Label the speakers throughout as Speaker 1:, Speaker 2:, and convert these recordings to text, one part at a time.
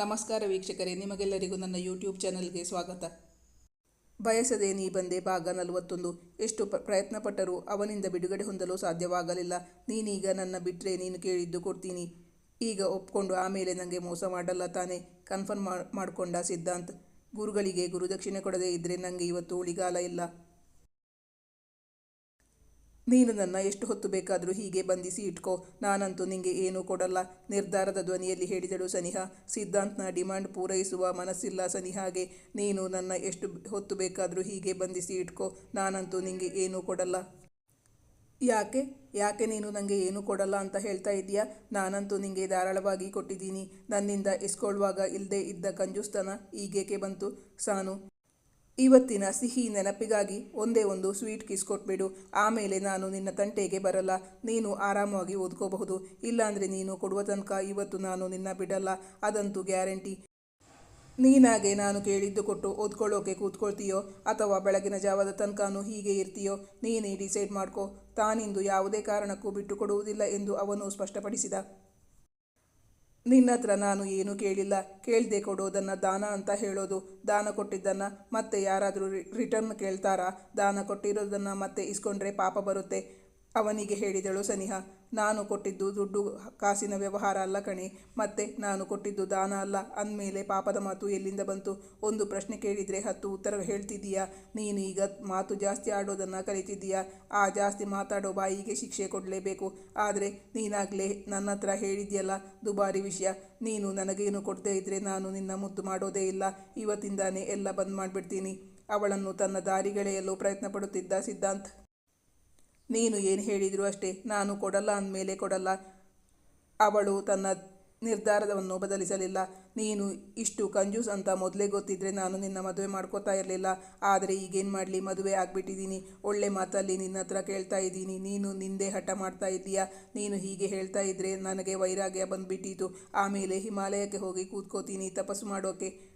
Speaker 1: ನಮಸ್ಕಾರ ವೀಕ್ಷಕರೇ, ನಿಮಗೆಲ್ಲರಿಗೂ ನನ್ನ ಯೂಟ್ಯೂಬ್ ಚಾನಲ್ಗೆ ಸ್ವಾಗತ. ಬಯಸದೆ ನೀ ಬಂದೆ ಭಾಗ ನಲವತ್ತೊಂದು. ಎಷ್ಟು ಪ್ರಯತ್ನಪಟ್ಟರೂ ಅವನಿಂದ ಬಿಡುಗಡೆ ಹೊಂದಲು ಸಾಧ್ಯವಾಗಲಿಲ್ಲ. ನೀನೀಗ ನನ್ನ ಬಿಟ್ಟರೆ ನೀನು ಕೇಳಿದ್ದು ಕೊಡ್ತೀನಿ. ಈಗ ಒಪ್ಕೊಂಡು ಆಮೇಲೆ ನನಗೆ ಮೋಸ ಮಾಡಲ್ಲ ತಾನೇ ಕನ್ಫರ್ಮ್ ಮಾಡಿಕೊಂಡ ಸಿದ್ಧಾಂತ್. ಗುರುಗಳಿಗೆ ಗುರುದಕ್ಷಿಣೆ ಕೊಡದೇ ಇದ್ದರೆ ನನಗೆ ಇವತ್ತು ಉಳಿಗಾಲ ಇಲ್ಲ. ನೀನು ನನ್ನ ಎಷ್ಟು ಹೊತ್ತು ಬೇಕಾದರೂ ಹೀಗೆ ಬಂಧಿಸಿ ಇಟ್ಕೋ. ನಾನಂತೂ ನಿಂಗೆ ಏನೂ ಕೊಡಲ್ಲ. ನಿರ್ಧಾರದ ಧ್ವನಿಯಲ್ಲಿ ಹೇಳಿದಳು ಸನಿಹಾ. ಸಿದ್ಧಾಂತ್ನ ಡಿಮಾಂಡ್ ಪೂರೈಸುವ ಮನಸ್ಸಿಲ್ಲ ಸನಿಹಾಗೆ. ನೀನು ನನ್ನ ಎಷ್ಟು ಹೊತ್ತು ಬೇಕಾದರೂ ಹೀಗೆ ಬಂಧಿಸಿ ಇಟ್ಕೋ. ನಾನಂತೂ ನಿಂಗೆ ಏನೂ ಕೊಡಲ್ಲ. ಯಾಕೆ? ಯಾಕೆ ನೀನು ನನಗೆ ಏನೂ ಕೊಡಲ್ಲ ಅಂತ ಹೇಳ್ತಾ ಇದೆಯಾ ನಾನಂತೂ ನಿಂಗೆ ಧಾರಾಳವಾಗಿ ಕೊಟ್ಟಿದ್ದೀನಿ. ನನ್ನಿಂದ ಇಸ್ಕೊಳ್ಳುವಾಗ ಇಲ್ಲದೆ ಇದ್ದ ಕಂಜುಸ್ತನ ಈಗೇಕೆ ಬಂತು? ಸಾನು ಇವತ್ತಿನ ಸಿಹಿ ನೆನಪಿಗಾಗಿ ಒಂದೇ ಒಂದು ಸ್ವೀಟ್ ಕಿಸ್ ಕೊಟ್ಬಿಡು. ಆಮೇಲೆ ನಾನು ನಿನ್ನ ತಂಟೆಗೆ ಬರಲ್ಲ. ನೀನು ಆರಾಮವಾಗಿ ಓದ್ಕೋಬಹುದು. ಇಲ್ಲಾಂದರೆ ನೀನು ಕೊಡುವ ತನಕ ಇವತ್ತು ನಾನು ನಿನ್ನ ಬಿಡಲ್ಲ. ಅದಂತೂ ಗ್ಯಾರಂಟಿ. ನೀನಾಗೆ ನಾನು ಕೇಳಿದ್ದು ಕೊಟ್ಟು ಓದ್ಕೊಳ್ಳೋಕೆ ಕೂತ್ಕೊಳ್ತೀಯೋ? ಅಥವಾ ಬೆಳಗಿನ ಜಾವದ ತನಕನೂ ಹೀಗೆ ಇರ್ತೀಯೋ? ನೀನೇ ಡಿಸೈಡ್ ಮಾಡ್ಕೋ. ತಾನಿಂದು ಯಾವುದೇ ಕಾರಣಕ್ಕೂ ಬಿಟ್ಟು ಕೊಡುವುದಿಲ್ಲ ಎಂದು ಅವನು ಸ್ಪಷ್ಟಪಡಿಸಿದ. ನಿನ್ನ ಹತ್ರ ನಾನು ಏನೂ ಕೇಳಿಲ್ಲ? ಕೇಳದೆ ಕೊಡೋದನ್ನು ದಾನ ಅಂತ ಹೇಳೋದು. ದಾನ ಕೊಟ್ಟಿದ್ದನ್ನು ಮತ್ತೆ ಯಾರಾದರೂ ರಿಟರ್ನ್ ಕೇಳ್ತಾರಾ? ದಾನ ಕೊಟ್ಟಿರೋದನ್ನು ಮತ್ತೆ ಇಸ್ಕೊಂಡ್ರೆ ಪಾಪ ಬರುತ್ತೆ. ಅವನಿಗೆ ಹೇಳಿದಳು ಸನಿಹಾ. ನಾನು ಕೊಟ್ಟಿದ್ದು ದುಡ್ಡು, ಕಾಸಿನ ವ್ಯವಹಾರ ಅಲ್ಲ ಕಣೆ. ಮತ್ತೆ ನಾನು ಕೊಟ್ಟಿದ್ದು ದಾನ ಅಲ್ಲ. ಅಂದಮೇಲೆ ಪಾಪದ ಮಾತು ಎಲ್ಲಿಂದ ಬಂತು? ಒಂದು ಪ್ರಶ್ನೆ ಕೇಳಿದರೆ ಹತ್ತು ಉತ್ತರ ಹೇಳ್ತಿದ್ದೀಯಾ? ನೀನು ಈಗ ಮಾತು ಜಾಸ್ತಿ ಆಡೋದನ್ನು ಕಲಿತಿದ್ದೀಯಾ? ಆ ಜಾಸ್ತಿ ಮಾತಾಡೋ ಬಾಯಿಗೆ ಶಿಕ್ಷೆ ಕೊಡಲೇಬೇಕು. ಆದರೆ ನೀನಾಗಲೇ ನನ್ನ ಹತ್ರ ಹೇಳಿದ್ಯಲ್ಲ ದುಬಾರಿ ವಿಷಯ. ನೀನು ನನಗೇನು ಕೊಡದೇ ಇದ್ದರೆ ನಾನು ನಿನ್ನ ಮುದ್ದು ಮಾಡೋದೇ ಇಲ್ಲ. ಇವತ್ತಿಂದಾನೇ ಎಲ್ಲ ಬಂದ್ ಮಾಡಿಬಿಡ್ತೀನಿ. ಅವಳನ್ನು ತನ್ನ ದಾರಿಗೆಳೆಯಲು ಪ್ರಯತ್ನ ಪಡುತ್ತಿದ್ದ ಸಿದ್ಧಾಂತ್. ನೀನು ಏನು ಹೇಳಿದ್ರು ಅಷ್ಟೇ, ನಾನು ಕೊಡಲ್ಲ ಅಂದಮೇಲೆ ಕೊಡಲ್ಲ. ಅವಳು ತನ್ನ ನಿರ್ಧಾರವನ್ನು ಬದಲಿಸಲಿಲ್ಲ. ನೀನು ಇಷ್ಟು ಕಂಜೂಸ್ ಅಂತ ಮೊದಲೇ ಗೊತ್ತಿದ್ರೆ ನಾನು ನಿನ್ನ ಮದುವೆ ಮಾಡ್ಕೋತಾ ಇರಲಿಲ್ಲ. ಆದರೆ ಈಗೇನು ಮಾಡಲಿ, ಮದುವೆ ಆಗಿಬಿಟ್ಟಿದ್ದೀನಿ ಒಳ್ಳೆ ಮಾತಲ್ಲಿ ನಿನ್ನ ಹತ್ರ ಕೇಳ್ತಾ ಇದ್ದೀನಿ. ನೀನು ನಿಂದೇ ಹಠ ಮಾಡ್ತಾ ಇದ್ದೀಯಾ? ನೀನು ಹೀಗೆ ಹೇಳ್ತಾ ಇದ್ದರೆ ನನಗೆ ವೈರಾಗ್ಯ ಬಂದುಬಿಟ್ಟಿತು. ಆಮೇಲೆ ಹಿಮಾಲಯಕ್ಕೆ ಹೋಗಿ ಕೂತ್ಕೋತೀನಿ, ತಪಸ್ಸು ಮಾಡೋಕೆ.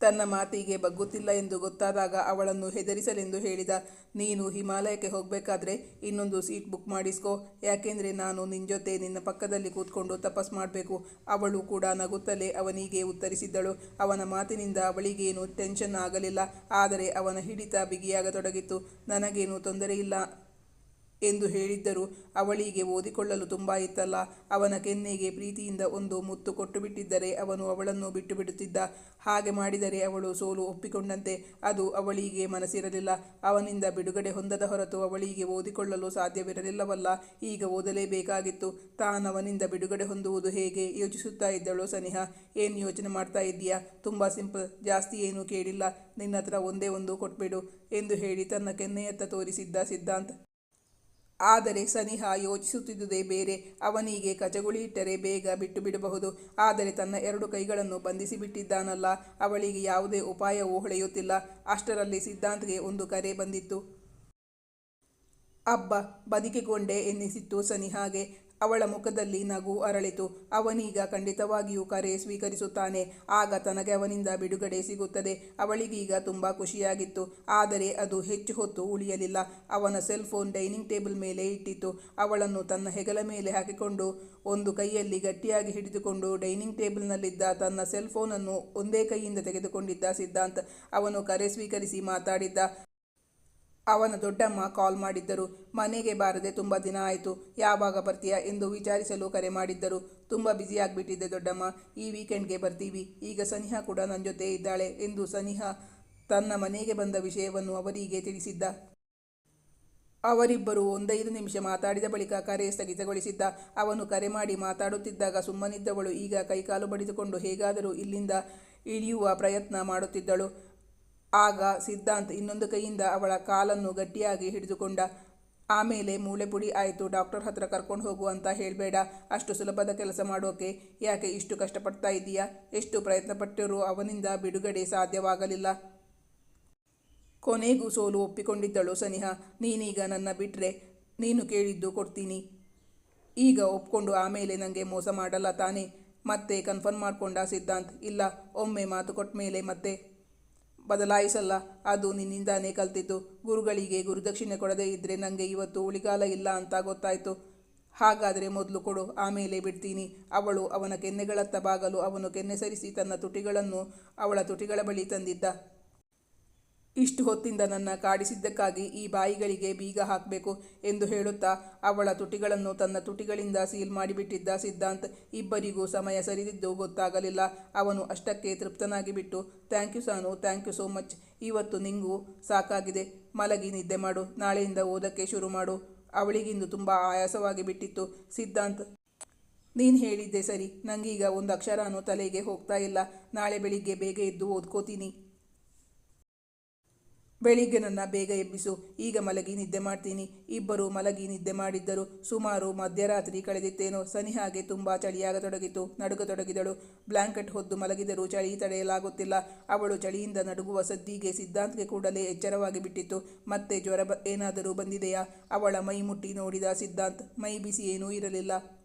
Speaker 1: ತನ್ನ ಮಾತಿಗೆ ಬಗ್ಗುತ್ತಿಲ್ಲ ಎಂದು ಗೊತ್ತಾದಾಗ ಅವಳನ್ನು ಹೆದರಿಸಲೆಂದು ಹೇಳಿದ, ನೀನು ಹಿಮಾಲಯಕ್ಕೆ ಹೋಗಬೇಕಾದ್ರೆ ಇನ್ನೊಂದು ಸೀಟ್ ಬುಕ್ ಮಾಡಿಸ್ಕೋ, ಯಾಕೆಂದರೆ ನಾನು ನಿನ್ನ ಜೊತೆ ನಿನ್ನ ಪಕ್ಕದಲ್ಲಿ ಕೂತ್ಕೊಂಡು ತಪಸ್ ಮಾಡಬೇಕು. ಅವಳು ಕೂಡ ನಗುತ್ತಲೇ ಅವನಿಗೆ ಉತ್ತರಿಸಿದ್ದಳು. ಅವನ ಮಾತಿನಿಂದ ಅವಳಿಗೇನು ಟೆನ್ಷನ್ ಆಗಲಿಲ್ಲ, ಆದರೆ ಅವನ ಹಿಡಿತ ಬಿಗಿಯಾಗತೊಡಗಿತ್ತು. ನನಗೇನು ತೊಂದರೆ ಇಲ್ಲ ಎಂದು ಹೇಳಿದ್ದರು. ಅವಳಿಗೆ ಓದಿಕೊಳ್ಳಲು ತುಂಬ ಇತ್ತಲ್ಲ. ಅವನ ಕೆನ್ನೆಗೆ ಪ್ರೀತಿಯಿಂದ ಒಂದು ಮುತ್ತು ಕೊಟ್ಟು ಬಿಟ್ಟಿದ್ದರೆ ಅವನು ಅವಳನ್ನು ಬಿಟ್ಟು ಬಿಡುತ್ತಿದ್ದ. ಹಾಗೆ ಮಾಡಿದರೆ ಅವಳು ಸೋಲು ಒಪ್ಪಿಕೊಂಡಂತೆ. ಅದು ಅವಳಿಗೆ ಮನಸ್ಸಿರಲಿಲ್ಲ. ಅವನಿಂದ ಬಿಡುಗಡೆ ಹೊಂದದ ಹೊರತು ಅವಳಿಗೆ ಓದಿಕೊಳ್ಳಲು ಸಾಧ್ಯವಿರಲಿಲ್ಲವಲ್ಲ. ಈಗ ಓದಲೇಬೇಕಾಗಿತ್ತು. ತಾನವನಿಂದ ಬಿಡುಗಡೆ ಹೊಂದುವುದು ಹೇಗೆ? ಯೋಚಿಸುತ್ತಾ ಇದ್ದಳು ಸನಿಹಾ. ಏನು ಯೋಚನೆ ಮಾಡ್ತಾ ಇದ್ದೀಯಾ? ತುಂಬ ಸಿಂಪಲ್, ಜಾಸ್ತಿ ಏನೂ ಕೇಳಿಲ್ಲ. ನಿನ್ನ ಹತ್ರ ಒಂದೇ ಒಂದು ಕೊಟ್ಬಿಡು ಎಂದು ಹೇಳಿ ತನ್ನ ಕೆನ್ನೆಯತ್ತ ತೋರಿಸಿದ್ದ ಸಿದ್ಧಾಂತ್. ಆದರೆ ಸನಿಹ ಯೋಚಿಸುತ್ತಿದ್ದುದೇ ಬೇರೆ. ಅವನಿಗೆ ಕಚಗುಳಿ ಇಟ್ಟರೆ ಬೇಗ ಬಿಟ್ಟು ಬಿಡಬಹುದು ಆದರೆ ತನ್ನ ಎರಡು ಕೈಗಳನ್ನು ಬಂಧಿಸಿ ಬಿಟ್ಟಿದ್ದಾನಲ್ಲ ಅವಳಿಗೆ ಯಾವುದೇ ಉಪಾಯವೂ ಹೊಳೆಯುತ್ತಿಲ್ಲ. ಅಷ್ಟರಲ್ಲಿ ಸಿದ್ಧಾಂತ್ಗೆ ಒಂದು ಕರೆ ಬಂದಿತ್ತು. ಅಬ್ಬ, ಬದುಕಿಕೊಂಡೆ ಎನ್ನಿಸಿತ್ತು ಸನಿಹಾಗೆ. ಅವಳ ಮುಖದಲ್ಲಿ ನಗು ಅರಳಿತು. ಅವನೀಗ ಖಂಡಿತವಾಗಿಯೂ ಕರೆ ಸ್ವೀಕರಿಸುತ್ತಾನೆ. ಆಗ ತನಗೆ ಅವನಿಂದ ಬಿಡುಗಡೆ ಸಿಗುತ್ತದೆ. ಅವಳಿಗೀಗ ತುಂಬ ಖುಷಿಯಾಗಿತ್ತು. ಆದರೆ ಅದು ಹೆಚ್ಚು ಹೊತ್ತು ಉಳಿಯಲಿಲ್ಲ. ಅವನ ಸೆಲ್ ಫೋನ್ ಡೈನಿಂಗ್ ಟೇಬಲ್ ಮೇಲೆ ಇಟ್ಟಿತ್ತು. ಅವಳನ್ನು ತನ್ನ ಹೆಗಲ ಮೇಲೆ ಹಾಕಿಕೊಂಡು ಒಂದು ಕೈಯಲ್ಲಿ ಗಟ್ಟಿಯಾಗಿ ಹಿಡಿದುಕೊಂಡು ಡೈನಿಂಗ್ ಟೇಬಲ್ನಲ್ಲಿದ್ದ ತನ್ನ ಸೆಲ್ ಫೋನನ್ನು ಒಂದೇ ಕೈಯಿಂದ ತೆಗೆದುಕೊಂಡಿದ್ದ ಸಿದ್ಧಾಂತ್ ಅವನು ಕರೆ ಸ್ವೀಕರಿಸಿ ಮಾತಾಡಿದ್ದ. ಅವನ ದೊಡ್ಡಮ್ಮ ಕಾಲ್ ಮಾಡಿದ್ದರು. ಮನೆಗೆ ಬಾರದೆ ತುಂಬ ದಿನ ಆಯಿತು. ಯಾವಾಗ ಬರ್ತೀಯಾ ಎಂದು ವಿಚಾರಿಸಲು ಕರೆ ಮಾಡಿದ್ದರು. ತುಂಬ ಬ್ಯುಸಿಯಾಗಿಬಿಟ್ಟಿದ್ದೆ ದೊಡ್ಡಮ್ಮ. ಈ ವೀಕೆಂಡ್ಗೆ ಬರ್ತೀವಿ. ಈಗ ಸನಿಹಾ ಕೂಡ ನನ್ನ ಜೊತೆ ಇದ್ದಾಳೆ ಎಂದು ಸನಿಹಾ ತನ್ನ ಮನೆಗೆ ಬಂದ ವಿಷಯವನ್ನು ಅವರಿಗೆ ತಿಳಿಸಿದ್ದ. ಅವರಿಬ್ಬರು ಒಂದೈದು ನಿಮಿಷ ಮಾತಾಡಿದ ಬಳಿಕ ಕರೆ ಸ್ಥಗಿತಗೊಳಿಸಿದ್ದ. ಅವನು ಕರೆ ಮಾಡಿ ಮಾತಾಡುತ್ತಿದ್ದಾಗ ಸುಮ್ಮನಿದ್ದವಳು ಈಗ ಕೈಕಾಲು ಬಡಿದುಕೊಂಡು ಹೇಗಾದರೂ ಇಲ್ಲಿಂದ ಇಳಿಯುವ ಪ್ರಯತ್ನ ಮಾಡುತ್ತಿದ್ದಳು. ಆಗ ಸಿದ್ಧಾಂತ್ ಇನ್ನೊಂದು ಕೈಯಿಂದ ಅವಳ ಕಾಲನ್ನು ಗಟ್ಟಿಯಾಗಿ ಹಿಡಿದುಕೊಂಡ. ಆಮೇಲೆ ಮೂಳೆ ಪುಡಿ ಆಯಿತು, ಡಾಕ್ಟರ್ ಹತ್ರ ಕರ್ಕೊಂಡು ಹೋಗು ಅಂತ ಹೇಳಬೇಡ, ಅಷ್ಟು ಸುಲಭದ ಕೆಲಸ ಮಾಡೋಕೆ. ಯಾಕೆ ಇಷ್ಟು ಕಷ್ಟಪಡ್ತಾ ಇದ್ದೀಯಾ? ಎಷ್ಟು ಪ್ರಯತ್ನಪಟ್ಟರೂ ಅವನಿಂದ ಬಿಡುಗಡೆ ಸಾಧ್ಯವಾಗಲಿಲ್ಲ. ಕೊನೆಗೂ ಸೋಲು ಒಪ್ಪಿಕೊಂಡಿದ್ದಳು ಸನಿಹಾ. ನೀನೀಗ ನನ್ನ ಬಿಟ್ಟರೆ ನೀನು ಕೇಳಿದ್ದು ಕೊಡ್ತೀನಿ. ಈಗ ಒಪ್ಕೊಂಡು ಆಮೇಲೆ ನನಗೆ ಮೋಸ ಮಾಡಲ್ಲ ತಾನೇ? ಮತ್ತೆ ಕನ್ಫರ್ಮ್ ಮಾಡಿಕೊಂಡ ಸಿದ್ಧಾಂತ್. ಇಲ್ಲ, ಒಮ್ಮೆ ಮಾತು ಕೊಟ್ಟ ಮೇಲೆ ಮತ್ತೆ. ಬದಲಾಯಿಸಲ್ಲ. ಅದು ನಿನ್ನಿಂದಾನೇ ಕಲ್ತಿದ್ದು. ಗುರುಗಳಿಗೆ ಗುರುದಕ್ಷಿಣೆ ಕೊಡದೇ ಇದ್ದರೆ ನನಗೆ ಇವತ್ತು ಉಳಿಗಾಲ ಇಲ್ಲ ಅಂತ ಗೊತ್ತಾಯಿತು. ಹಾಗಾದರೆ ಮೊದಲು ಕೊಡು, ಆಮೇಲೆ ಬಿಡ್ತೀನಿ. ಅವಳು ಅವನ ಕೆನ್ನೆಗಳತ್ತ ಬಾಗಲು, ಅವನು ಕೆನ್ನೆ ಸರಿಸಿ ತನ್ನ ತುಟಿಗಳನ್ನು ಅವಳ ತುಟಿಗಳ ಬಳಿ ತಂದಿದ್ದ. ಇಷ್ಟು ಹೊತ್ತಿಂದ ನನ್ನ ಕಾಡಿಸಿದ್ದಕ್ಕಾಗಿ ಈ ಬಾಯಿಗಳಿಗೆ ಬೀಗ ಹಾಕಬೇಕು ಎಂದು ಹೇಳುತ್ತಾ ಅವಳ ತುಟಿಗಳನ್ನು ತನ್ನ ತುಟಿಗಳಿಂದ ಸೀಲ್ ಮಾಡಿಬಿಟ್ಟಿದ್ದ ಸಿದ್ಧಾಂತ್ ಇಬ್ಬರಿಗೂ ಸಮಯ ಸರಿದಿದ್ದು ಗೊತ್ತಾಗಲಿಲ್ಲ. ಅವನು ಅಷ್ಟಕ್ಕೆ ತೃಪ್ತನಾಗಿ ಬಿಟ್ಟು thank you Sanu thank you so much ಇವತ್ತು ನಿಂಗೂ ಸಾಕಾಗಿದೆ. ಮಲಗಿ ನಿದ್ದೆ ಮಾಡು. ನಾಳೆಯಿಂದ ಓದಕ್ಕೆ ಶುರು ಮಾಡು. ಅವಳಿಗಿಂದು ತುಂಬ ಆಯಾಸವಾಗಿ ಬಿಟ್ಟಿತ್ತು ಸಿದ್ಧಾಂತ್. ನೀನು ಹೇಳಿದ್ದೆ ಸರಿ. ನಂಗೀಗ ಒಂದು ಅಕ್ಷರನೂ ತಲೆಗೆ ಹೋಗ್ತಾ ಇಲ್ಲ. ನಾಳೆ ಬೆಳಿಗ್ಗೆ ಬೇಗ ಎದ್ದು ಓದ್ಕೋತೀನಿ. ಬೆಳಿಗ್ಗೆ ನನ್ನ ಬೇಗ ಎಬ್ಬಿಸು. ಈಗ ಮಲಗಿ ನಿದ್ದೆ ಮಾಡ್ತೀನಿ. ಇಬ್ಬರು ಮಲಗಿ ನಿದ್ದೆ ಮಾಡಿದ್ದರು. ಸುಮಾರು ಮಧ್ಯರಾತ್ರಿ ಕಳೆದಿತ್ತೇನೋ. ಸನಿಹಾಗೆ ತುಂಬ ಚಳಿಯಾಗತೊಡಗಿತು. ನಡುಗತೊಡಗಿದಳು. ಬ್ಲ್ಯಾಂಕೆಟ್ ಹೊದ್ದು ಮಲಗಿದರೂ ಚಳಿ ತಡೆಯಲಾಗುತ್ತಿಲ್ಲ. ಅವಳು ಚಳಿಯಿಂದ ನಡುಗುವ ಸದ್ದಿಗೆ ಸಿದ್ಧಾಂತ್ಗೆ ಕೂಡಲೇ ಎಚ್ಚರವಾಗಿ ಬಿಟ್ಟಿತ್ತು. ಮತ್ತೆ ಜ್ವರ ಏನಾದರೂ ಬಂದಿದೆಯಾ? ಅವಳ ಮೈ ಮುಟ್ಟಿ ನೋಡಿದ ಸಿದ್ಧಾಂತ್, ಮೈ ಬಿಸಿ ಏನೂ ಇರಲಿಲ್ಲ.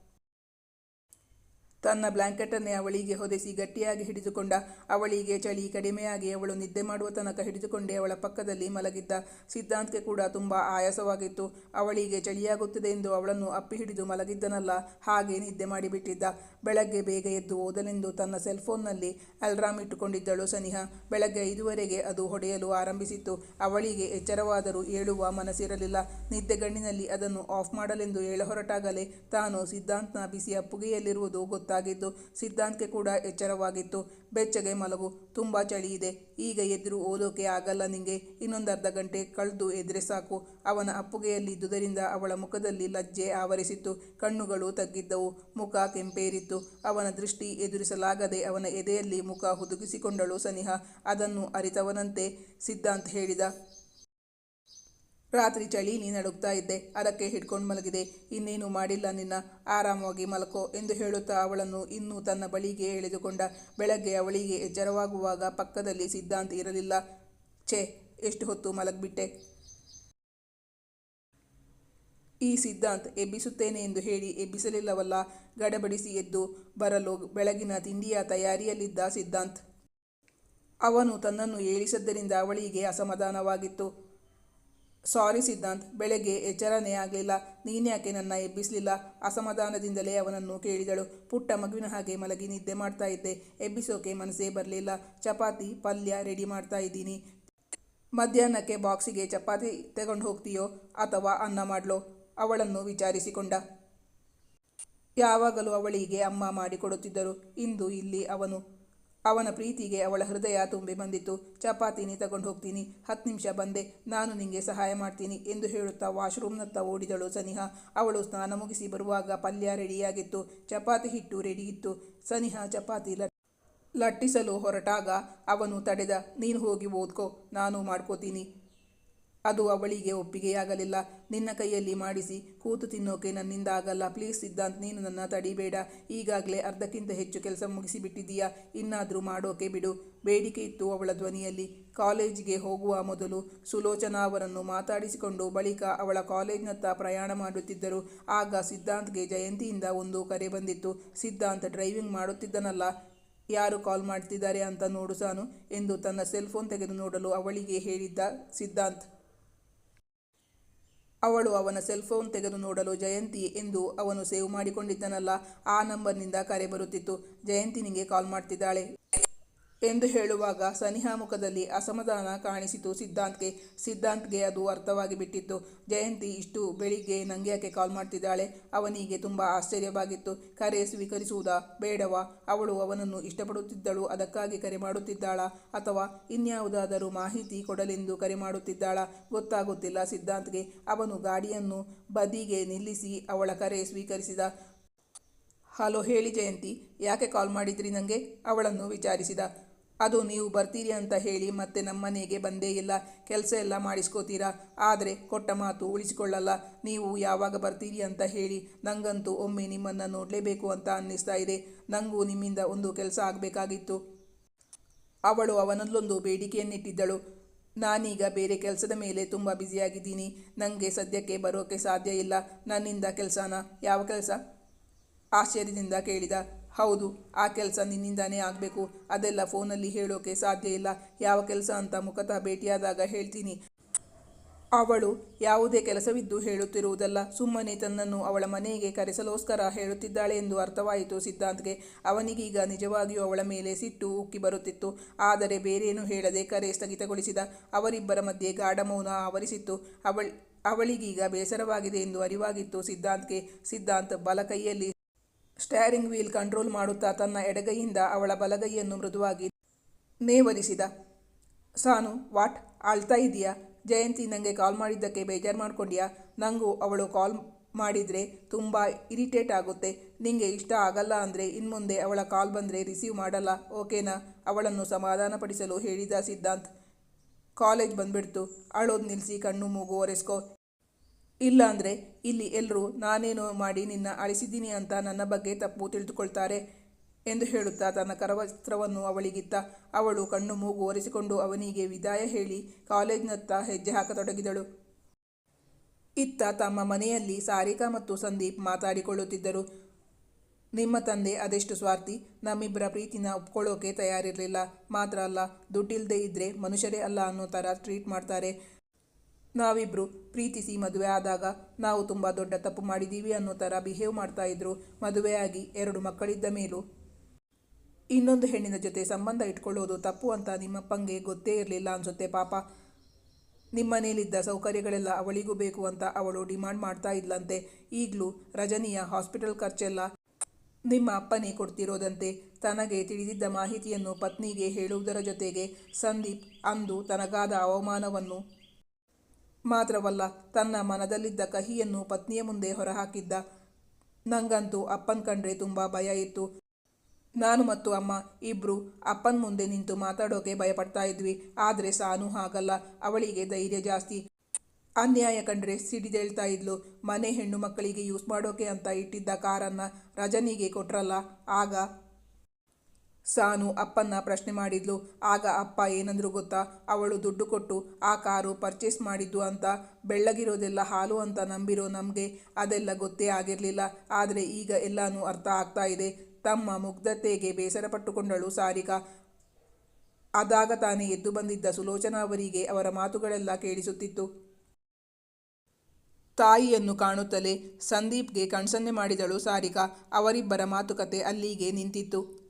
Speaker 1: ತನ್ನ ಬ್ಲ್ಯಾಂಕೆಟನ್ನೇ ಅವಳಿಗೆ ಹೊದೆಸಿ ಗಟ್ಟಿಯಾಗಿ ಹಿಡಿದುಕೊಂಡ. ಅವಳಿಗೆ ಚಳಿ ಕಡಿಮೆಯಾಗಿ ಅವಳು ನಿದ್ದೆ ಮಾಡುವ ತನಕ ಹಿಡಿದುಕೊಂಡೇ ಅವಳ ಪಕ್ಕದಲ್ಲಿ ಮಲಗಿದ್ದ. ಸಿದ್ಧಾಂತ್ಗೆ ಕೂಡ ತುಂಬ ಆಯಾಸವಾಗಿತ್ತು. ಅವಳಿಗೆ ಚಳಿಯಾಗುತ್ತಿದೆ ಎಂದು ಅವಳನ್ನು ಅಪ್ಪಿ ಹಿಡಿದು ಮಲಗಿದ್ದನಲ್ಲ, ಹಾಗೆ ನಿದ್ದೆ ಮಾಡಿಬಿಟ್ಟಿದ್ದ. ಬೆಳಗ್ಗೆ ಬೇಗ ಎದ್ದು ಓದಲೆಂದು ತನ್ನ ಸೆಲ್ಫೋನ್ನಲ್ಲಿ ಅಲ್ರಾಮ್ ಇಟ್ಟುಕೊಂಡಿದ್ದಳು ಸನಿಹ. ಬೆಳಗ್ಗೆ ಐದುವರೆಗೆ ಅದು ಹೊಡೆಯಲು ಆರಂಭಿಸಿತ್ತು. ಅವಳಿಗೆ ಎಚ್ಚರವಾದರೂ ಏಳುವ ಮನಸ್ಸಿರಲಿಲ್ಲ. ನಿದ್ದೆಗಣ್ಣಿನಲ್ಲಿ ಅದನ್ನು ಆಫ್ ಮಾಡಲೆಂದು ಏಳ ಹೊರಟಾಗಲೇ ತಾನು ಸಿದ್ಧಾಂತ್ನ ಬಿಸಿ ಅಪ್ಪುಗೆಯಲ್ಲಿರುವುದು ಗೊತ್ತಾಗಿದ್ದು ಸಿದ್ಧಾಂತ್ಗೆ ಕೂಡ ಎಚ್ಚರವಾಗಿತ್ತು. ಬೆಚ್ಚಗೆ ಮಲಗು, ತುಂಬ ಚಳಿ ಇದೆ. ಈಗ ಎದುರು ಓದೋಕೆ ಆಗಲ್ಲ ನಿಂಗೆ. ಇನ್ನೊಂದು ಅರ್ಧ ಗಂಟೆ ಕಳೆದು ಎದುರೆ ಸಾಕು. ಅವನ ಅಪ್ಪುಗೆಯಲ್ಲಿದ್ದುದರಿಂದ ಅವಳ ಮುಖದಲ್ಲಿ ಲಜ್ಜೆ ಆವರಿಸಿತ್ತು. ಕಣ್ಣುಗಳು ತಗ್ಗಿದ್ದವು. ಮುಖ ಕೆಂಪೇರಿತ್ತು. ಅವನ ದೃಷ್ಟಿ ಎದುರಿಸಲಾಗದೆ ಅವನ ಎದೆಯಲ್ಲಿ ಮುಖ ಹುದುಗಿಸಿಕೊಂಡಳು ಸನಿಹ. ಅದನ್ನು ಅರಿತವನಂತೆ ಸಿದ್ಧಾಂತ್ ಹೇಳಿದ ರಾತ್ರಿ ಚಳಿ, ನೀ ನಡುಗ್ತಾ ಇದ್ದೆ. ಅದಕ್ಕೆ ಹಿಡ್ಕೊಂಡು ಮಲಗಿದೆ. ಇನ್ನೇನು ಮಾಡಿಲ್ಲ ನಿನ್ನ. ಆರಾಮವಾಗಿ ಮಲಕೋ ಎಂದು ಹೇಳುತ್ತಾ ಅವಳನ್ನು ಇನ್ನೂ ತನ್ನ ಬಳಿಗೆ ಎಳೆದುಕೊಂಡ. ಬೆಳಗ್ಗೆ ಅವಳಿಗೆ ಎಚ್ಚರವಾಗುವಾಗ ಪಕ್ಕದಲ್ಲಿ ಸಿದ್ಧಾಂತ ಇರಲಿಲ್ಲ. ಛೇ, ಎಷ್ಟು ಹೊತ್ತು ಮಲಗಿಬಿಟ್ಟೆ? ಈ ಸಿದ್ಧಾಂತ್ ಎಬ್ಬಿಸುತ್ತೇನೆ ಎಂದು ಹೇಳಿ ಎಬ್ಬಿಸಲಿಲ್ಲವಲ್ಲ. ಗಡಬಡಿಸಿ ಎದ್ದು ಬರಲು ಬೆಳಗಿನ ತಿಂಡಿಯ ತಯಾರಿಯಲ್ಲಿದ್ದ ಸಿದ್ಧಾಂತ್. ಅವನು ತನ್ನನ್ನು ಏಳಿಸದ್ದರಿಂದ ಅವಳಿಗೆ ಅಸಮಾಧಾನವಾಗಿತ್ತು. ಸಾರಿ ಸಿದ್ಧಾಂತ್, ಬೆಳಗ್ಗೆ ಎಚ್ಚರನೇ ಆಗಲಿಲ್ಲ. ನೀನ್ಯಾಕೆ ನನ್ನ ಎಬ್ಬಿಸಲಿಲ್ಲ? ಅಸಮಾಧಾನದಿಂದಲೇ ಅವನನ್ನು ಕೇಳಿದಳು. ಪುಟ್ಟ ಮಗುವಿನ ಹಾಗೆ ಮಲಗಿ ನಿದ್ದೆ ಮಾಡ್ತಾ ಇದ್ದೆ. ಎಬ್ಬಿಸೋಕೆ ಮನಸ್ಸೇ ಬರಲಿಲ್ಲ. ಚಪಾತಿ, ಪಲ್ಯ ರೆಡಿ ಮಾಡ್ತಾ ಇದ್ದೀನಿ. ಮಧ್ಯಾಹ್ನಕ್ಕೆ ಬಾಕ್ಸಿಗೆ ಚಪಾತಿ ತಗೊಂಡು ಹೋಗ್ತೀಯೋ ಅಥವಾ ಅನ್ನ ಮಾಡಲೋ? ಅವಳನ್ನು ವಿಚಾರಿಸಿಕೊಂಡ. ಯಾವಾಗಲೂ ಅವಳಿಗೆ ಅಮ್ಮ ಮಾಡಿಕೊಡುತ್ತಿದ್ದರು. ಇಂದು ಇಲ್ಲಿ ಅವನು ಅವನ ಪ್ರೀತಿಗೆ ಅವಳ ಹೃದಯ ತುಂಬಿ ಬಂದಿತ್ತು. ಚಪಾತಿನಿ ತಗೊಂಡು ಹೋಗ್ತೀನಿ. ಹತ್ತು ನಿಮಿಷ ಬಂದೆ. ನಾನು ನಿಂಗೆ ಸಹಾಯ ಮಾಡ್ತೀನಿ ಎಂದು ಹೇಳುತ್ತಾ ವಾಶ್ರೂಮ್ನತ್ತ ಓಡಿದಳು ಸನಿಹ. ಅವಳು ಸ್ನಾನ ಮುಗಿಸಿ ಬರುವಾಗ ಪಲ್ಯ ರೆಡಿಯಾಗಿತ್ತು. ಚಪಾತಿ ಹಿಟ್ಟು ರೆಡಿ ಇತ್ತು. ಸನಿಹ ಚಪಾತಿ ಲಟ್ ಲಟ್ಟಿಸಲು ಹೊರಟಾಗ ಅವನು ತಡೆದ, ನೀನು ಹೋಗಿ ಓದ್ಕೋ. ನಾನು ಮಾಡ್ಕೋತೀನಿ. ಅದು ಅವಳಿಗೆ ಒಪ್ಪಿಗೆಯಾಗಲಿಲ್ಲ. ನಿನ್ನ ಕೈಯಲ್ಲಿ ಮಾಡಿಸಿ ಕೂತು ತಿನ್ನೋಕೆ ನನ್ನಿಂದ ಆಗಲ್ಲ ಪ್ಲೀಸ್ ಸಿದ್ಧಾಂತ್, ನೀನು ನನ್ನ ತಡಿಬೇಡ. ಈಗಾಗಲೇ ಅರ್ಧಕ್ಕಿಂತ ಹೆಚ್ಚು ಕೆಲಸ ಮುಗಿಸಿಬಿಟ್ಟಿದೀಯಾ ಇನ್ನಾದರೂ ಮಾಡೋಕೆ ಬಿಡು. ಬೇಡಿಕೆ ಇತ್ತು ಅವಳ ಧ್ವನಿಯಲ್ಲಿ. ಕಾಲೇಜಿಗೆ ಹೋಗುವ ಮೊದಲು ಸುಲೋಚನಾ ಅವರನ್ನು ಮಾತಾಡಿಸಿಕೊಂಡು ಬಳಿಕ ಅವಳ ಕಾಲೇಜ್ನತ್ತ ಪ್ರಯಾಣ ಮಾಡುತ್ತಿದ್ದರು. ಆಗ ಸಿದ್ಧಾಂತ್ಗೆ ಜಯಂತಿಯಿಂದ ಒಂದು ಕರೆ ಬಂದಿತ್ತು. ಸಿದ್ಧಾಂತ್, ಡ್ರೈವಿಂಗ್ ಮಾಡುತ್ತಿದ್ದನಲ್ಲ. ಯಾರು ಕಾಲ್ ಮಾಡ್ತಿದ್ದಾರೆ ಅಂತ ನೋಡು ಸಾನು ಎಂದು ತನ್ನ ಸೆಲ್ಫೋನ್ ತೆಗೆದು ನೋಡಲು ಅವಳಿಗೆ ಹೇಳಿದ್ದ ಸಿದ್ಧಾಂತ್. ಅವಳು ಅವನ ಸೆಲ್ ಫೋನ್ ತೆಗೆದು ನೋಡಲು ಜಯಂತಿ ಎಂದು ಅವನು ಸೇವ್ ಮಾಡಿಕೊಂಡಿದ್ದನಲ್ಲ, ಆ ನಂಬರ್ನಿಂದ ಕರೆ ಬರುತ್ತಿತ್ತು. ಜಯಂತಿ ನಿಂಗೆ ಕಾಲ್ ಮಾಡ್ತಿದ್ದಾಳೆ. ಎಂದು ಹೇಳುವಾಗ ಸನಿಹಾ ಮುಖದಲ್ಲಿ ಅಸಮಾಧಾನ ಕಾಣಿಸಿತು ಸಿದ್ಧಾಂತ್ಗೆ. ಸಿದ್ಧಾಂತ್ಗೆ ಅದು ಅರ್ಥವಾಗಿ ಬಿಟ್ಟಿತ್ತು. ಜಯಂತಿ ಇಷ್ಟು ಬೆಳಿಗ್ಗೆ ನಂಗೆ ಯಾಕೆ ಕಾಲ್ ಮಾಡ್ತಿದ್ದಾಳೆ? ಅವನಿಗೆ ತುಂಬ ಆಶ್ಚರ್ಯವಾಗಿತ್ತು. ಕರೆ ಸ್ವೀಕರಿಸುವುದಾ? ಬೇಡವಾ? ಅವಳು ಅವನನ್ನು ಇಷ್ಟಪಡುತ್ತಿದ್ದಳು, ಅದಕ್ಕಾಗಿ ಕರೆ ಮಾಡುತ್ತಿದ್ದಾಳ? ಅಥವಾ ಇನ್ಯಾವುದಾದರೂ ಮಾಹಿತಿ ಕೊಡಲೆಂದು ಕರೆ ಮಾಡುತ್ತಿದ್ದಾಳ? ಗೊತ್ತಾಗುತ್ತಿಲ್ಲ ಸಿದ್ಧಾಂತ್ಗೆ. ಅವನು ಗಾಡಿಯನ್ನು ಬದಿಗೆ ನಿಲ್ಲಿಸಿ ಅವಳ ಕರೆ ಸ್ವೀಕರಿಸಿದ. ಹಲೋ, ಹೇಳಿ ಜಯಂತಿ. ಯಾಕೆ ಕಾಲ್ ಮಾಡಿದ್ರಿ ನನಗೆ ಅವಳನ್ನು ವಿಚಾರಿಸಿದ. ಅದು ನೀವು ಬರ್ತೀರಿ ಅಂತ ಹೇಳಿ ಮತ್ತೆ ನಮ್ಮನೆಗೆ ಬಂದೇ ಇಲ್ಲ, ಕೆಲಸ ಎಲ್ಲ ಮಾಡಿಸ್ಕೋತೀರಾ? ಆದರೆ ಕೊಟ್ಟ ಮಾತು ಉಳಿಸಿಕೊಳ್ಳಲ್ಲ. ನೀವು ಯಾವಾಗ ಬರ್ತೀರಿ ಅಂತ ಹೇಳಿ ನಂಗಂತೂ ಒಮ್ಮೆ ನಿಮ್ಮನ್ನು ನೋಡಲೇಬೇಕು ಅಂತ ಅನ್ನಿಸ್ತಾ ಇದೆ. ನನಗೂ ನಿಮ್ಮಿಂದ ಒಂದು ಕೆಲಸ ಆಗಬೇಕಾಗಿತ್ತು. ಅವಳು ಅವನಲ್ಲೊಂದು ಬೇಡಿಕೆಯನ್ನಿಟ್ಟಿದ್ದಳು. ನಾನೀಗ ಬೇರೆ ಕೆಲಸದ ಮೇಲೆ ತುಂಬ ಬ್ಯುಸಿಯಾಗಿದ್ದೀನಿ. ನನಗೆ ಸದ್ಯಕ್ಕೆ ಬರೋಕ್ಕೆ ಸಾಧ್ಯ ಇಲ್ಲ. ನನ್ನಿಂದ ಕೆಲಸನ? ಯಾವ ಕೆಲಸ? ಆಶ್ಚರ್ಯದಿಂದ ಕೇಳಿದ. ಹೌದು, ಆ ಕೆಲಸ ನಿನ್ನಿಂದಾನೇ ಆಗಬೇಕು. ಅದೆಲ್ಲ ಫೋನಲ್ಲಿ ಹೇಳೋಕೆ ಸಾಧ್ಯ ಇಲ್ಲ. ಯಾವ ಕೆಲಸ ಅಂತ ಮುಖತಃ ಭೇಟಿಯಾದಾಗ ಹೇಳ್ತೀನಿ. ಅವಳು ಯಾವುದೇ ಕೆಲಸವಿದ್ದು ಹೇಳುತ್ತಿರುವುದಲ್ಲ. ಸುಮ್ಮನೆ ತನ್ನನ್ನು ಅವಳ ಮನೆಗೆ ಕರೆಸಲೋಸ್ಕರ ಹೇಳುತ್ತಿದ್ದಾಳೆ ಎಂದು ಅರ್ಥವಾಯಿತು ಸಿದ್ಧಾಂತ್ಗೆ. ಅವನಿಗೀಗ ನಿಜವಾಗಿಯೂ ಅವಳ ಮೇಲೆ ಸಿಟ್ಟು ಉಕ್ಕಿ ಬರುತ್ತಿತ್ತು. ಆದರೆ ಬೇರೇನೂ ಹೇಳದೆ ಕರೆ ಸ್ಥಗಿತಗೊಳಿಸಿದ. ಅವರಿಬ್ಬರ ಮಧ್ಯೆ ಗಾಢ ಮೌನ ಆವರಿಸಿತ್ತು. ಅವಳ, ಅವಳಿಗೀಗ ಬೇಸರವಾಗಿದೆ ಎಂದು ಅರಿವಾಗಿತ್ತು ಸಿದ್ಧಾಂತ್ಗೆ. ಸಿದ್ಧಾಂತ್ ಬಲ ಕೈಯಲ್ಲಿ ಸ್ಟ್ಯಾರಿಂಗ್ ವೀಲ್ ಕಂಟ್ರೋಲ್ ಮಾಡುತ್ತಾ ತನ್ನ ಎಡಗೈಯಿಂದ ಅವಳ ಬಲಗೈಯನ್ನು ಮೃದುವಾಗಿ ನೇವರಿಸಿದ ಸಾನು, ವಾಟ್? ಆಳ್ತಾ ಇದೆಯಾ ಜಯಂತಿ ನನಗೆ ಕಾಲ್ ಮಾಡಿದ್ದಕ್ಕೆ ಬೇಜಾರು ಮಾಡ್ಕೊಂಡ್ಯಾ? ನನಗೂ ಅವಳು ಕಾಲ್ ಮಾಡಿದರೆ ತುಂಬ ಇರಿಟೇಟ್ ಆಗುತ್ತೆ. ನಿಂಗೆ ಇಷ್ಟ ಆಗಲ್ಲ ಅಂದರೆ ಇನ್ಮುಂದೆ ಅವಳ ಕಾಲ್ ಬಂದರೆ ರಿಸೀವ್ ಮಾಡಲ್ಲ, ಓಕೆನಾ? ಅವಳನ್ನು ಸಮಾಧಾನಪಡಿಸಲು ಹೇಳಿದ ಸಿದ್ಧಾಂತ್. ಕಾಲೇಜ್ ಬಂದ್ಬಿಡ್ತು. ಅಳೋದು ನಿಲ್ಲಿಸಿ ಕಣ್ಣು ಮೂಗು ಒರೆಸ್ಕೋ. ಇಲ್ಲ ಅಂದರೆ ಇಲ್ಲಿ ಎಲ್ಲರೂ ನಾನೇನೋ ಮಾಡಿ ನಿನ್ನ ಅಳಿಸಿದ್ದೀನಿ ಅಂತ ನನ್ನ ಬಗ್ಗೆ ತಪ್ಪು ತಿಳಿದುಕೊಳ್ತಾರೆ ಎಂದು ಹೇಳುತ್ತಾ ತನ್ನ ಕರವಸ್ತ್ರವನ್ನು ಅವಳಿಗಿತ್ತ. ಅವಳು ಕಣ್ಣು ಮೂಗು ಒರೆಸಿಕೊಂಡು ಅವನಿಗೆ ವಿದಾಯ ಹೇಳಿ ಕಾಲೇಜಿನತ್ತ ಹೆಜ್ಜೆ ಹಾಕತೊಡಗಿದಳು. ಇತ್ತ ತಮ್ಮ ಮನೆಯಲ್ಲಿ ಸಾರಿಕಾ ಮತ್ತು ಸಂದೀಪ್ ಮಾತಾಡಿಕೊಳ್ಳುತ್ತಿದ್ದರು. ನಿಮ್ಮ ತಂದೆ ಅದೆಷ್ಟು ಸ್ವಾರ್ಥಿ? ನಮ್ಮಿಬ್ಬರ ಪ್ರೀತಿನ ಒಪ್ಕೊಳ್ಳೋಕೆ ತಯಾರಿರಲಿಲ್ಲ. ಮಾತ್ರ ಅಲ್ಲ ದುಡ್ಡಿಲ್ಲದೆ ಇದ್ದರೆ ಮನುಷ್ಯರೇ ಅಲ್ಲ ಅನ್ನೋ ಥರ ಟ್ರೀಟ್ ಮಾಡ್ತಾರೆ. ನಾವಿಬ್ಬರು ಪ್ರೀತಿಸಿ ಮದುವೆ ಆದಾಗ ನಾವು ತುಂಬ ದೊಡ್ಡ ತಪ್ಪು ಮಾಡಿದ್ದೀವಿ ಅನ್ನೋ ಥರ ಬಿಹೇವ್ ಮಾಡ್ತಾ ಇದ್ರು. ಮದುವೆಯಾಗಿ ಎರಡು ಮಕ್ಕಳಿದ್ದ ಮೇಲೂ. ಇನ್ನೊಂದು ಹೆಣ್ಣಿನ ಜೊತೆ ಸಂಬಂಧ ಇಟ್ಕೊಳ್ಳೋದು ತಪ್ಪು ಅಂತ ನಿಮ್ಮಪ್ಪಂಗೆ ಗೊತ್ತೇ ಇರಲಿಲ್ಲ ಅನ್ಸುತ್ತೆ ಪಾಪ. ನಿಮ್ಮನೇಲಿದ್ದ ಸೌಕರ್ಯಗಳೆಲ್ಲ ಅವಳಿಗೂ ಬೇಕು ಅಂತ ಅವಳು ಡಿಮಾಂಡ್ ಮಾಡ್ತಾ ಇದ್ಲಂತೆ. ಈಗಲೂ ರಜನಿಯ ಹಾಸ್ಪಿಟಲ್ ಖರ್ಚೆಲ್ಲ ನಿಮ್ಮ ಅಪ್ಪನೇ ಕೊಡ್ತಿರೋದಂತೆ. ತನಗೆ ತಿಳಿದಿದ್ದ ಮಾಹಿತಿಯನ್ನು ಪತ್ನಿಗೆ ಹೇಳುವುದರ ಜೊತೆಗೆ ಸಂದೀಪ್ ಅಂದು ತನಗಾದ ಅವಮಾನವನ್ನು ಮಾತ್ರವಲ್ಲ, ತನ್ನ ಮನದಲ್ಲಿದ್ದ ಕಹಿಯನ್ನು ಪತ್ನಿಯ ಮುಂದೆ ಹೊರಹಾಕಿದ್ದ. ನಂಗಂತೂ ಅಪ್ಪನ್ ಕಂಡ್ರೆ ತುಂಬ ಭಯ ಇತ್ತು. ನಾನು ಮತ್ತು ಅಮ್ಮ ಇಬ್ರು ಅಪ್ಪನ ಮುಂದೆ ನಿಂತು ಮಾತಾಡೋಕೆ ಭಯಪಡ್ತಾ ಇದ್ವಿ. ಆದರೆ ಸಾನು ಹಾಗಲ್ಲ, ಅವಳಿಗೆ ಧೈರ್ಯ ಜಾಸ್ತಿ. ಅನ್ಯಾಯ ಕಂಡ್ರೆ ಸಿಡಿದೇಳ್ತಾ ಇದ್ಲು. ಮನೆ ಹೆಣ್ಣು ಮಕ್ಕಳಿಗೆ ಯೂಸ್ ಮಾಡೋಕೆ ಅಂತ ಇಟ್ಟಿದ್ದ ಕಾರನ್ನು ರಜನಿಗೆ ಕೊಟ್ರಲ್ಲ, ಆಗ ಸಾನು ಅಪ್ಪನ್ನ ಪ್ರಶ್ನೆ ಮಾಡಿದ್ಲು. ಆಗ ಅಪ್ಪ ಏನಂದ್ರು ಗೊತ್ತಾ? ಅವಳು ದುಡ್ಡು ಕೊಟ್ಟು ಆ ಕಾರು ಪರ್ಚೇಸ್ ಮಾಡಿದ್ದು ಅಂತ? ಬೆಳ್ಳಗಿರೋದೆಲ್ಲ ಹಾಲು ಅಂತ ನಂಬಿರೋ ನಮಗೆ ಅದೆಲ್ಲ ಗೊತ್ತೇ ಆಗಿರಲಿಲ್ಲ. ಆದರೆ ಈಗ ಎಲ್ಲನೂ ಅರ್ಥ ಆಗ್ತಾ ಇದೆ. ತಮ್ಮ ಮುಗ್ಧತೆಗೆ ಬೇಸರ ಪಟ್ಟುಕೊಂಡಳು ಸಾರಿಕಾ ಅದಾಗ ತಾನೇ ಎದ್ದು ಬಂದಿದ್ದ ಸುಲೋಚನಾ ಅವರಿಗೆ ಅವರ ಮಾತುಗಳೆಲ್ಲ ಕೇಳಿಸುತ್ತಿತ್ತು. ತಾಯಿಯನ್ನು ಕಾಣುತ್ತಲೇ ಸಂದೀಪ್ಗೆ ಕಣ್ಸನ್ನೆ ಮಾಡಿದಳು ಸಾರಿಕಾ ಅವರಿಬ್ಬರ ಮಾತುಕತೆ ಅಲ್ಲಿಗೆ ನಿಂತಿತ್ತು.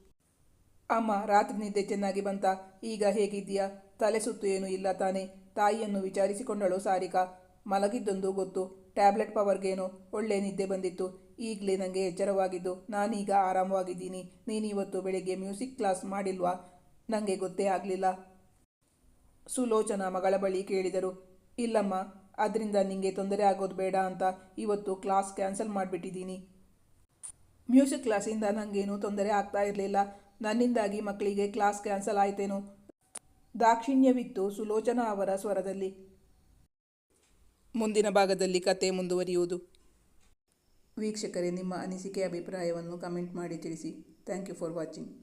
Speaker 1: ಅಮ್ಮ, ರಾತ್ರಿ ನಿದ್ದೆ ಚೆನ್ನಾಗಿ ಬಂತ? ಈಗ ಹೇಗಿದ್ದೀಯಾ? ತಲೆ ಸುತ್ತು ಏನೂ ಇಲ್ಲ ತಾನೆ. ತಾಯಿಯನ್ನು ವಿಚಾರಿಸಿಕೊಂಡಳು ಸಾರಿಕಾ. ಮಲಗಿದ್ದೊಂದು ಗೊತ್ತು. ಟ್ಯಾಬ್ಲೆಟ್ ಪವರ್ಗೇನೋ? ಒಳ್ಳೆ ನಿದ್ದೆ ಬಂದಿತ್ತು. ಈಗಲೇ ನನಗೆ ಎಚ್ಚರವಾಗಿದ್ದು. ನಾನೀಗ ಆರಾಮವಾಗಿದ್ದೀನಿ. ನೀನಿವತ್ತು ಬೆಳಿಗ್ಗೆ ಮ್ಯೂಸಿಕ್ ಕ್ಲಾಸ್ ಮಾಡಿಲ್ವಾ? ನನಗೆ ಗೊತ್ತೇ ಆಗಲಿಲ್ಲ. ಸುಲೋಚನಾ ಮಗಳ ಬಳಿ ಕೇಳಿದರು. ಇಲ್ಲಮ್ಮ, ಅದರಿಂದ ನಿಂಗೆ ತೊಂದರೆ ಆಗೋದು ಬೇಡ ಅಂತ ಇವತ್ತು ಕ್ಲಾಸ್ ಕ್ಯಾನ್ಸಲ್ ಮಾಡಿಬಿಟ್ಟಿದ್ದೀನಿ. ಮ್ಯೂಸಿಕ್ ಕ್ಲಾಸಿಂದ ನನಗೇನೂ ತೊಂದರೆ ಆಗ್ತಾ ಇರಲಿಲ್ಲ. ನನ್ನಿಂದಾಗಿ ಮಕ್ಕಳಿಗೆ ಕ್ಲಾಸ್ ಕ್ಯಾನ್ಸಲ್ ಆಯ್ತೇನೋ? ದಾಕ್ಷಿಣ್ಯವಿತ್ತು ಸುಲೋಚನಾ ಅವರ ಸ್ವರದಲ್ಲಿ. ಮುಂದಿನ ಭಾಗದಲ್ಲಿ ಕತೆ ಮುಂದುವರಿಯುವುದು. ವೀಕ್ಷಕರೇ, ನಿಮ್ಮ ಅನಿಸಿಕೆ, ಅಭಿಪ್ರಾಯವನ್ನು ಕಮೆಂಟ್ ಮಾಡಿ ತಿಳಿಸಿ. Thank you for watching.